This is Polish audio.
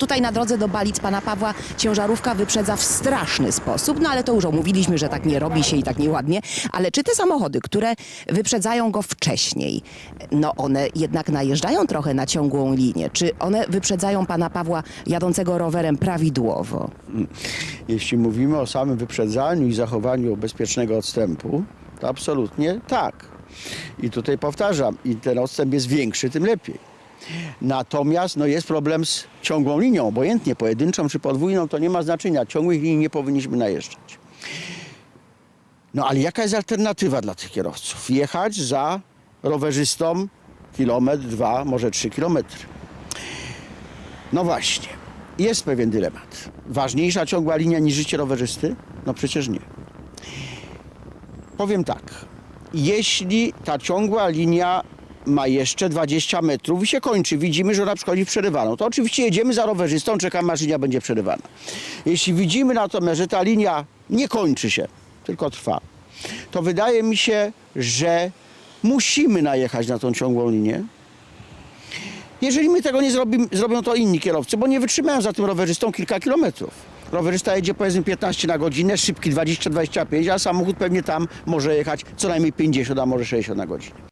tutaj na drodze do Balic pana Pawła ciężarówka wyprzedza w straszny sposób, no ale to już omówiliśmy, że tak nie robi się i tak nieładnie. Ale czy te samochody, które wyprzedzają go wcześniej, no one jednak najeżdżają trochę na ciągłą linię? Czy one wyprzedzają pana Pawła jadącego rowerem prawidłowo? Jeśli mówimy o samym wyprzedzaniu i zachowaniu bezpiecznego odstępu, to absolutnie tak. I tutaj powtarzam, im ten odstęp jest większy, tym lepiej. Natomiast no, jest problem z ciągłą linią, obojętnie pojedynczą czy podwójną, to nie ma znaczenia. Ciągłych linii nie powinniśmy najeżdżać. No ale jaka jest alternatywa dla tych kierowców? Jechać za rowerzystą kilometr, dwa, może trzy kilometry. No właśnie, jest pewien dylemat. Ważniejsza ciągła linia niż życie rowerzysty? No przecież nie. Powiem tak, jeśli ta ciągła linia ma jeszcze 20 metrów i się kończy, widzimy, że ona przychodzi przerywaną, to oczywiście jedziemy za rowerzystą, czekamy aż linia będzie przerywana. Jeśli widzimy natomiast, że ta linia nie kończy się, tylko trwa, to wydaje mi się, że musimy najechać na tą ciągłą linię, jeżeli my tego nie zrobimy, zrobią to inni kierowcy, bo nie wytrzymają za tym rowerzystą kilka kilometrów. Rowerzysta jedzie powiedzmy 15 na godzinę, szybki 20-25, a samochód pewnie tam może jechać co najmniej 50, a może 60 na godzinę.